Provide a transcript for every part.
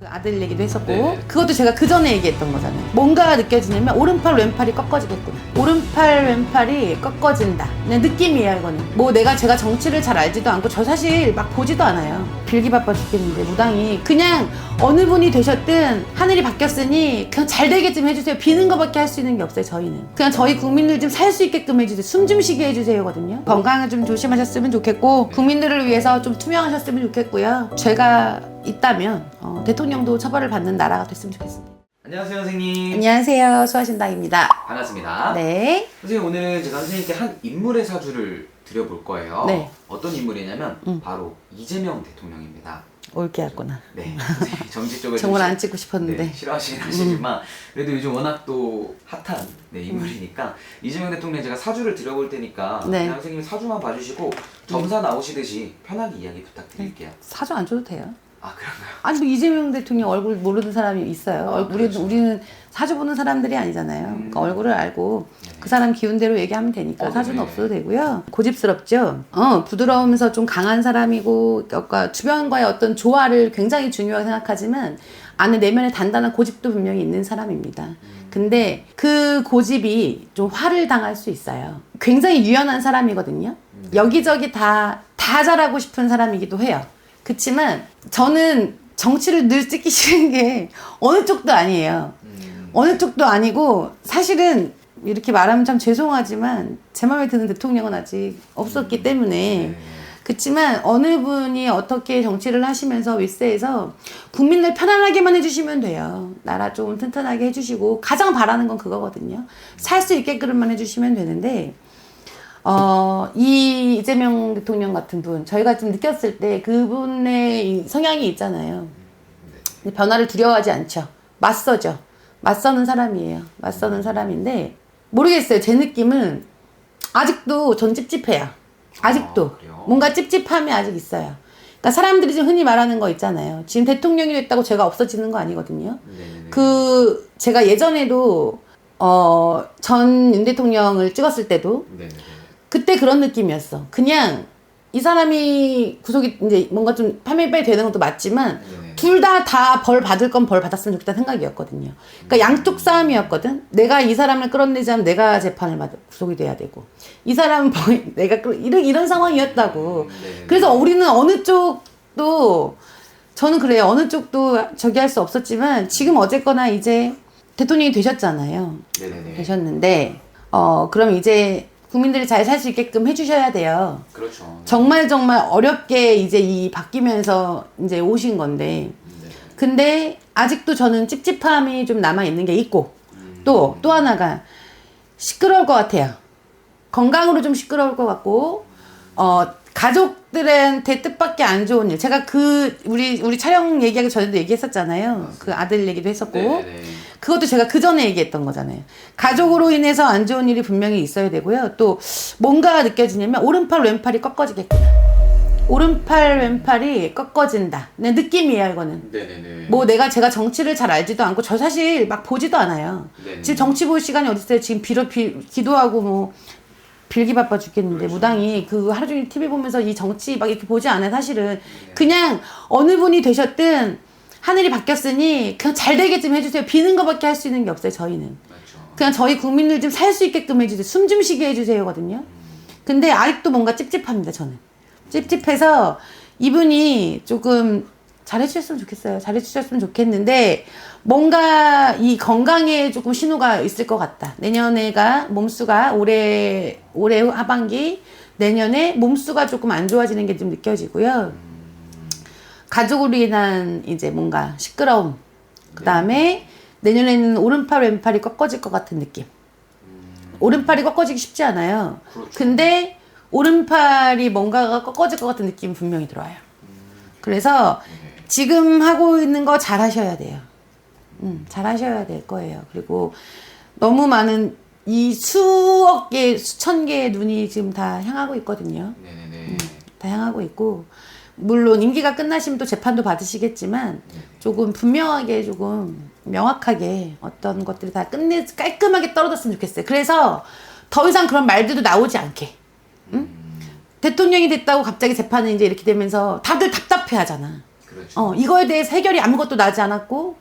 그 아들 얘기도 했었고 네. 그것도 제가 그 전에 얘기했던 거잖아요. 뭔가 느껴지냐면 오른팔 왼팔이 꺾어지겠구나. 오른팔 왼팔이 꺾어진다. 그냥 느낌이에요 이거는. 뭐 내가 제가 정치를 잘 알지도 않고 저 사실 막 보지도 않아요. 빌기 바빠 죽겠는데 무당이 그냥 어느 분이 되셨든 하늘이 바뀌었으니 그냥 잘 되게 좀 해주세요. 비는 거밖에 할 수 있는 게 없어요 저희는. 그냥 저희 국민들 좀 살 수 있게끔 해주세요. 숨 좀 쉬게 해주세요거든요. 건강을 좀 조심하셨으면 좋겠고 국민들을 위해서 좀 투명하셨으면 좋겠고요. 제가 있다면 어, 대통령도 처벌을 받는 나라가 됐으면 좋겠습니다. 안녕하세요 선생님 안녕하세요. 수아신당입니다. 반갑습니다 네. 선생님 오늘은 제가 선생님께 한 인물의 사주를 드려볼 거예요 네. 어떤 인물이냐면 음. 바로 이재명 대통령입니다 옳게 했구나. 네 선생님 정치 쪽을 정말 좀안 찍고 싶었는데. 네, 싫어하시긴 하시지만 그래도 요즘 워낙 또 핫한 네, 인물이니까 이재명 대통령 제가 사주를 드려볼 테니까 네. 그냥 선생님 사주만 봐주시고 점사 나오시듯이 편하게 이야기 부탁드릴게요 사주 안 줘도 돼요. 아 그런가요? 아니 뭐 이재명 대통령 얼굴 모르는 사람이 있어요. 아, 얼- 우리는 그렇죠. 우리는 사주 보는 사람들이 아니잖아요. 음. 그러니까 얼굴을 알고 네. 그 사람 기운대로 얘기하면 되니까 어, 사주는 네. 없어도 되고요. 고집스럽죠. 어 부드러우면서 좀 강한 사람이고 그러니까 주변과의 어떤 조화를 굉장히 중요하게 생각하지만 안에 내면에 단단한 고집도 분명히 있는 사람입니다. 음. 근데 그 고집이 좀 화를 당할 수 있어요. 굉장히 유연한 사람이거든요. 음. 여기저기 다, 다 잘하고 싶은 사람이기도 해요. 그치만 저는 정치를 늘 찍기 싫은 게 어느 쪽도 아니에요. 음, 어느 쪽도 아니고 사실은 이렇게 말하면 참 죄송하지만 제 마음에 드는 대통령은 아직 없었기 때문에 네. 그렇지만 어느 분이 어떻게 정치를 하시면서 윗세에서 국민들 편안하게만 해주시면 돼요. 나라 좀 튼튼하게 해주시고 가장 바라는 건 그거거든요. 살 수 있게끔만 해주시면 되는데 어, 이 이재명 대통령 같은 분 저희가 좀 느꼈을 때 그분의 이 성향이 있잖아요. 변화를 두려워하지 않죠. 맞서죠. 맞서는 사람이에요. 맞서는 사람인데 모르겠어요. 제 느낌은 아직도 전 찝찝해요. 아직도 아? 뭔가 찝찝함이 아직 있어요. 그러니까 사람들이 지금 흔히 말하는 거 있잖아요. 지금 대통령이 됐다고 제가 없어지는 거 아니거든요. 네네네. 그 제가 예전에도 어 전 윤 대통령을 찍었을 때도 네네네. 그때 그런 느낌이었어. 그냥 이 사람이 구속이 이제 뭔가 좀 파멸빨 되는 것도 맞지만 네네. 둘다 다 벌 받을 건 벌 받았으면 좋겠다는 생각이었거든요. 그러니까 양쪽 싸움이었거든. 내가 이 사람을 끌어내자면 내가 재판을 받 구속이 돼야 되고 이 사람은 벌- 내가 끌 이런 이런 상황이었다고. 네네네. 그래서 우리는 어느 쪽도 저는 그래요. 어느 쪽도 저기 할 수 없었지만 지금 어쨌거나 이제 대통령이 되셨잖아요. 네네네. 되셨는데 어 그럼 이제 국민들이 잘 살 수 있게끔 해주셔야 돼요. 그렇죠. 정말 정말 어렵게 이제 이 바뀌면서 이제 오신 건데 네. 근데 아직도 저는 찝찝함이 좀 남아 있는 게 있고 음. 또 또 하나가 시끄러울 것 같아요. 건강으로 좀 시끄러울 것 같고 어 가족들한테 뜻밖의 안 좋은 일. 제가 그 우리 우리 촬영 얘기하기 전에도 얘기했었잖아요. 그 아들 얘기도 했었고 네네네. 그것도 제가 그 전에 얘기했던 거잖아요. 가족으로 인해서 안 좋은 일이 분명히 있어야 되고요. 또 뭔가 느껴지냐면 오른팔 왼팔이 꺾어지겠구나. 오른팔 왼팔이 꺾어진다. 그냥 느낌이에요, 이거는. 네네네. 뭐 내가 제가 정치를 잘 알지도 않고 저 사실 막 보지도 않아요. 네네. 지금 정치 볼 시간이 어디 있어요? 지금 비로 비, 기도하고 뭐 빌기 바빠 죽겠는데 그렇죠. 무당이 그 하루 종일 TV 보면서 이 정치 막 이렇게 보지 않아요. 사실은 네. 그냥 어느 분이 되셨든 하늘이 바뀌었으니 그냥 잘 되게 좀 해주세요. 비는 거밖에 할 수 있는 게 없어요. 저희는 맞죠. 그냥 저희 국민들 좀 살 수 있게끔 해주세요. 숨 좀 쉬게 해주세요거든요. 근데 아직도 뭔가 찝찝합니다. 저는 찝찝해서 이분이 조금 잘해주셨으면 좋겠어요. 잘해주셨으면 좋겠는데 뭔가 이 건강에 조금 신호가 있을 것 같다. 내년에가 몸수가 올해 올해 하반기 내년에 몸수가 조금 안 좋아지는 게 좀 느껴지고요. 가족으로 인한 이제 뭔가 시끄러움. 그 다음에 내년에는 오른팔 왼팔이 꺾어질 것 같은 느낌. 오른팔이 꺾어지기 쉽지 않아요. 그렇죠. 근데 오른팔이 뭔가가 꺾어질 것 같은 느낌 분명히 들어와요. 그래서 네. 지금 하고 있는 거 잘 하셔야 돼요. 음, 잘 하셔야 될 거예요. 그리고 너무 많은 이 수억 개, 수천 개의 눈이 지금 다 향하고 있거든요. 네네네. 다 향하고 있고 물론 임기가 끝나시면 또 재판도 받으시겠지만 조금 분명하게 조금 명확하게 어떤 것들이 다 끝내 깔끔하게 떨어졌으면 좋겠어요. 그래서 더 이상 그런 말들도 나오지 않게. 응? 대통령이 됐다고 갑자기 재판은 이제 이렇게 되면서 다들 답답해 하잖아. 그렇죠. 어, 이거에 대해서 해결이 아무것도 나지 않았고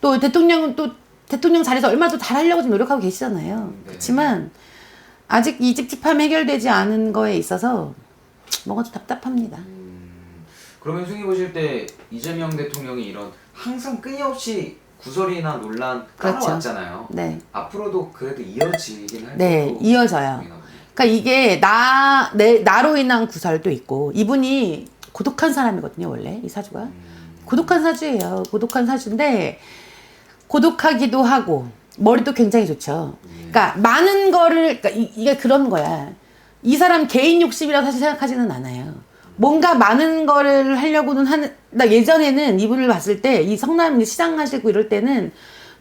또 대통령은 또 대통령 자리에서 얼마나 또 잘하려고 좀 노력하고 계시잖아요. 네. 그렇지만 아직 이 찝찝함 해결되지 않은 거에 있어서 뭔가 좀 답답합니다. 그러면 승희 보실 때 이재명 대통령이 이런 항상 끊임없이 구설이나 논란 그렇죠. 따라왔잖아요. 네. 앞으로도 그래도 이어지긴 할 네, 이어져요. 그러니까 이게 나, 내, 나로 인한 구설도 있고 이분이 고독한 사람이거든요, 원래 이 사주가. 고독한 사주예요. 고독한 사주인데 고독하기도 하고 머리도 굉장히 좋죠. 그러니까 많은 거를 그러니까 이, 이게 그런 거야. 이 사람 개인 욕심이라고 사실 생각하지는 않아요. 뭔가 많은 거를 하려고는 하는 나 예전에는 이분을 봤을 때 이 성남 시장 가시고 이럴 때는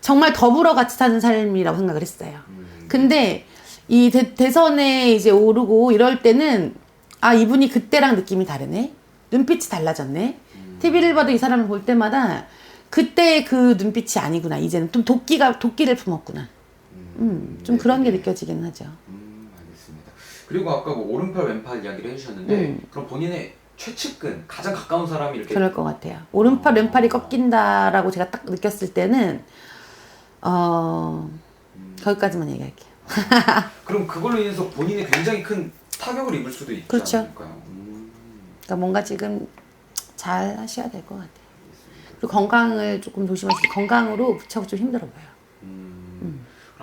정말 더불어 같이 사는 삶이라고 생각을 했어요. 근데 이 대, 대선에 이제 오르고 이럴 때는 아 이분이 그때랑 느낌이 다르네? 눈빛이 달라졌네? TV를 봐도 이 사람을 볼 때마다 그때 그 눈빛이 아니구나. 이제는 좀 도끼가 도끼를 품었구나. 음, 좀 그런 게 느껴지긴 하죠. 음. 그리고 아까 뭐 오른팔 왼팔 이야기를 해주셨는데 음. 그럼 본인의 최측근 가장 가까운 사람이 이렇게 그럴 것 같아요 오른팔 왼팔이 꺾인다라고 제가 딱 느꼈을 때는 어 거기까지만 얘기할게요 그럼 그걸로 인해서 본인이 굉장히 큰 타격을 입을 수도 있지 그렇죠. 않을까요? 음, 그러니까 뭔가 지금 잘 하셔야 될 것 같아요 그리고 건강을 조금 조심하시고 건강으로 부쩍 좀 힘들어 보여요 음.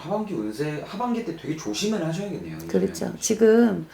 하반기 운세 하반기 때 되게 조심을 하셔야겠네요. 그렇죠. 지금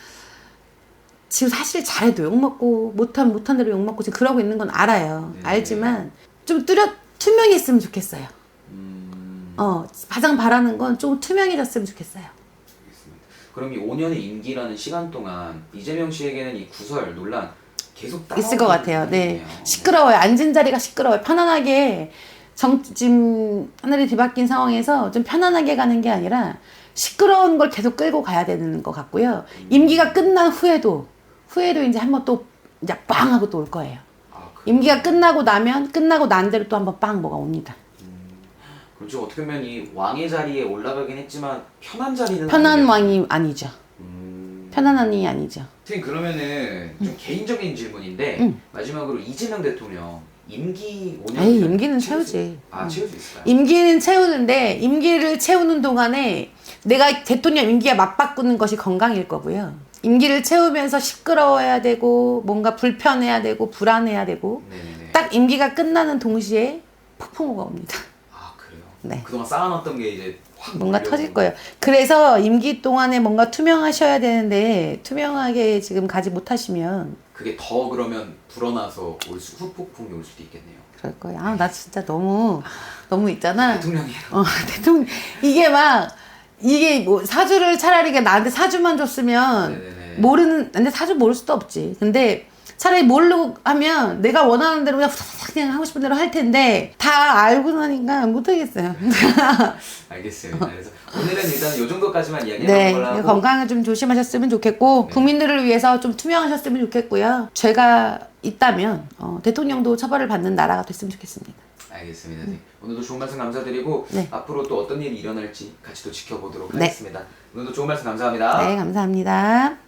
지금 사실 잘해도 욕 먹고 못한 못한 대로 욕 먹고 지금 그러고 있는 건 알아요. 네. 알지만 좀 뚜렷 투명했으면 좋겠어요. 음, 어 가장 바라는 건 좀 투명해졌으면 좋겠어요. 알겠습니다. 그럼 이 5년의 임기라는 시간 동안 이재명 씨에게는 이 구설 논란 계속 있을 것 같아요. 네. 시끄러워요. 앉은 자리가 시끄러워요. 편안하게 정 지금 하늘이 뒤바뀐 상황에서 좀 편안하게 가는 게 아니라 시끄러운 걸 계속 끌고 가야 되는 것 같고요. 임기가 끝난 후에도 후에도 이제 한번 또 이제 빵 하고 또 올 거예요. 아, 그, 임기가 끝나고 나면 끝나고 난 대로 또 한번 빵 뭐가 옵니다. 그렇죠. 어떻게 보면 이 왕의 자리에 올라가긴 했지만 편한 자리는 편한 아니겠죠. 왕이 아니죠. 음. 편안한 왕이 아니죠. 선생님 그러면은 좀 개인적인 질문인데 음. 마지막으로 이재명 대통령 임기 5년 에이, 임기는 채우지. 음. 아 채울 수 있을까요? 임기는 채우는데 임기를 채우는 동안에 내가 대통령 임기가 맞바꾸는 것이 건강일 거고요. 임기를 채우면서 시끄러워야 되고 뭔가 불편해야 되고 불안해야 되고 네네네. 딱 임기가 끝나는 동시에 폭풍우가 옵니다. 아 그래요. 네. 그동안 쌓아놨던 게 이제 확 뭔가 터질 거예요. 그래서 임기 동안에 뭔가 투명하셔야 되는데 투명하게 지금 가지 못하시면 그게 더 그러면 불어나서 올 수, 후폭풍이 올 수도 있겠네요. 그럴 거예요. 아, 나 진짜 너무 너무 있잖아. 대통령이에요. 어, 대통령 이게 막 이게 뭐 사주를 차라리 그냥 나한테 사주만 줬으면 네네네. 모르는 근데 사주 모를 수도 없지. 근데 차라리 모르고 하면 내가 원하는 대로 그냥 후다닥 그냥 하고 싶은 대로 할 텐데 다 알고 나니까 못 하겠어요. 알겠습니다. 그래서 오늘은 일단 이 정도까지만 이야기해 네, 본 걸로 하고 건강을 좀 조심하셨으면 좋겠고 네. 국민들을 위해서 좀 투명하셨으면 좋겠고요. 죄가 있다면 어, 대통령도 처벌을 받는 나라가 됐으면 좋겠습니다. 알겠습니다. 네. 오늘도 좋은 말씀 감사드리고 네. 앞으로 또 어떤 일이 일어날지 같이 또 지켜보도록 네. 하겠습니다. 오늘도 좋은 말씀 감사합니다. 네, 감사합니다.